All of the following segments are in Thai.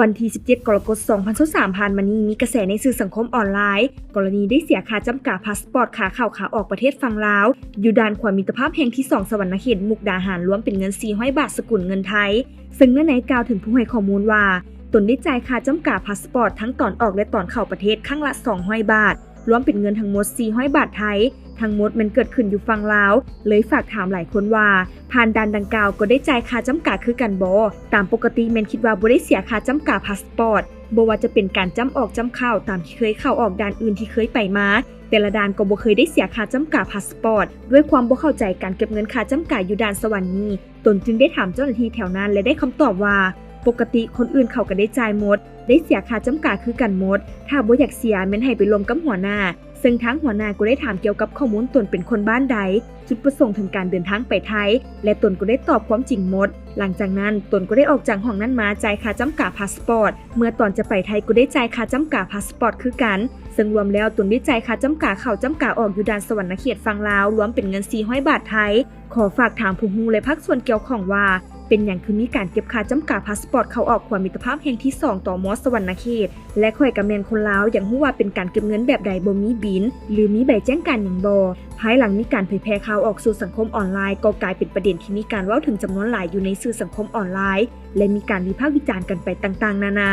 วันที่ 17 กรกฎาคม 2023 ผ่านมานี้มีกระแสในสื่อสังคมออนไลน์ กรณีได้เสียค่าจำกัดพาสปอร์ตขาเข้าขาออกประเทศฝั่งลาว อยู่ด่านความมิตรภาพแห่งที่ 2 สวรรณเขตมุกดาหารรวมเป็นเงิน 400 บาทสกุลเงินไทย ซึ่งเมื่อไหนกล่าวถึงผู้ให้ข้อมูลว่า ตนได้จ่ายค่าจำกัดพาสปอร์ตทั้งก่อนออกและตอนเข้าประเทศข้งละ 200 บาท รวมเป็นเงินทั้งหมด400บาทไทย ทั้งหมดมันเกิดขึ้นอยู่ฝั่งลาว เลยฝากถามหลายคนว่า ผ่านด่านดังกล่าวก็ได้จ่ายค่าจำกัดคือกันบ่ตามปกติแมนคิดว่าบ่ได้เสียค่าจำกัดพาสปอร์ตบ่ว่าจะเป็นการจำออกจำเข้าตามที่เคยเข้าออกด่านอื่นที่เคยไปมา แต่ละด่านก็บ่เคยได้เสียค่าจำกัดพาสปอร์ตด้วยความบ่เข้าใจการเก็บเงินค่าจำกัดอยู่ด่านสวรรค์นี้ตนจึงได้ถามเจ้าหน้าที่แถวนั้นและได้คำตอบว่า ปกติคนอื่นเขาก็ได้จ่ายหมด ได้เสียค่าจำกัดคือกันหมด ถ้าบ่อยากเสียแม่นให้ไปลงกับหัวหน้า ซึ่งทั้งหัวหน้าก็ได้ถามเกี่ยวกับข้อมูลตนเป็นคนบ้านใด จุดประสงค์ทางการเดินทางไปไทย และตนก็ได้ตอบความจริงหมด หลังจากนั้นตนก็ได้ออกจากห้องนั้นมาจ่ายค่าจำกัดพาสปอร์ต เมื่อตอนจะไปไทยก็ได้จ่ายค่าจำกัดพาสปอร์ตคือกัน ซึ่งรวมแล้วตนได้จ่ายค่าจำกัดเข้าจำกัดออกอยู่ด่านสวรรณเขตฝั่งลาวรวมเป็นเงิน400บาทไทย ขอฝากถามผู้ฮูและภาคส่วนเกี่ยวข้องว่า เป็นอย่างคือมีการเก็บค่าจำกัดพาสปอร์ตเข้าออกความมิตรภาพแห่งที่ 2 ต่อมอสวรรณเขต และข่อยกับแมนคนลาวอย่างฮู้ว่าเป็นการเก็บเงินแบบใดบ่มีบิน หรือมีใบแจ้งการอย่างบ่ายหลังมีการเผยแพร่ข่าวออกสู่สังคมออนไลน์ก็กลายเป็นประเด็นที่มีการเว้าถึงจำนวนหลายอยู่ในสื่อสังคมออนไลน์ และมีการวิพากษ์วิจารณ์กันไปต่างๆ นานา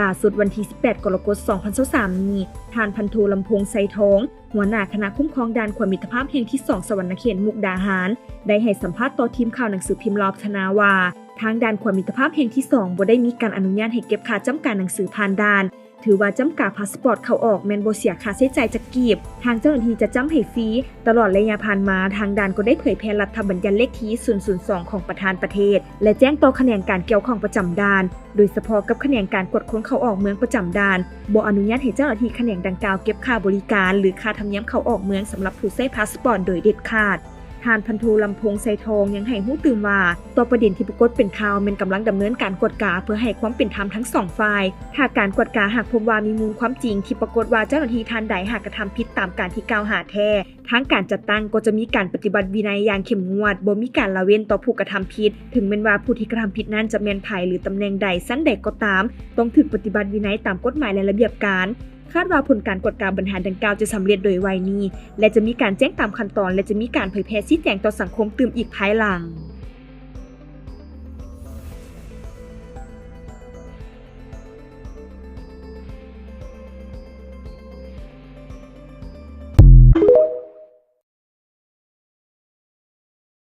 ล่าสุดวันที่ 18 กรกฎาคม 2023 นี้ทานพันโทลำพงไซทอง หัวหน้าคณะคุ้มครองด่านความมิตรภาพแห่งที่ 2 สวรรณเขตมุกดาหาร ได้ให้สัมภาษณ์ต่อทีมข่าวหนังสือพิมพ์รอบชนาว่าทางด่านความมิตรภาพแห่งที่2บ่ได้มีการอนุญาตให้เก็บค่าจำกัดหนังสือผ่านด่าน ถือว่าจำกัดพาสปอร์ตเข้าออกแมนโบเสียค่าใช้จ่ายจากกีบ ทางเจ้าหน้าที่จะจำให้ฟรีตลอดระยะผ่านมาทางด่านก็ได้เผยแพร่รัฐบัญญัติเลขที่ 002 ของประธานประเทศ และแจ้งต่อคะแนนการเกี่ยวข้องประจำด่าน โดยเฉพาะกับคะแนนการกดค้นเข้าออกเมืองประจำด่านบ่อนุญาตให้เจ้าหน้าที่คะแนนดังกล่าวเก็บค่าบริการ หรือค่าธรรมเนียมเข้าออกเมืองสำหรับผู้ใช้พาสปอร์ตโดยเด็ดขาด ทานพันโทลำพงไซทองยังให้หู้ตื่นว่าต่อประเด็นที่ปรากฏเป็นข่าวเป็นกำลังดำเนินการกวดกาเพื่อให้ความเป็นธรรมทั้งสองฝ่ายถ้าการกวดกาหากพบว่ามีมูลความจริงที่ปรากฏว่าเจ้าหน้าที่ทานใดหากกระทำผิดตามการที่กล่าวหาแท้ทั้งการจัดตั้งก็จะมีการปฏิบัติวินัยอย่างเข้มงวดบ่มีการละเว้นต่อผู้กระทำผิด ถึงแม้ว่าผู้ที่กระทำผิดนั้นจะแม่นไผ่หรือตำแหน่งใดสั้นใดก็ตาม ต้องถูกปฏิบัติวินัยตามกฎหมายและระเบียบการ คาดว่าผลการกดการบรรหารดังกล่าวจะสำเร็จโดยไวนี้ และจะมีการแจ้งตามขั้นตอน และจะมีการเผยแพร่ชี้แจงต่อสังคมตื่มอีกภายหลัง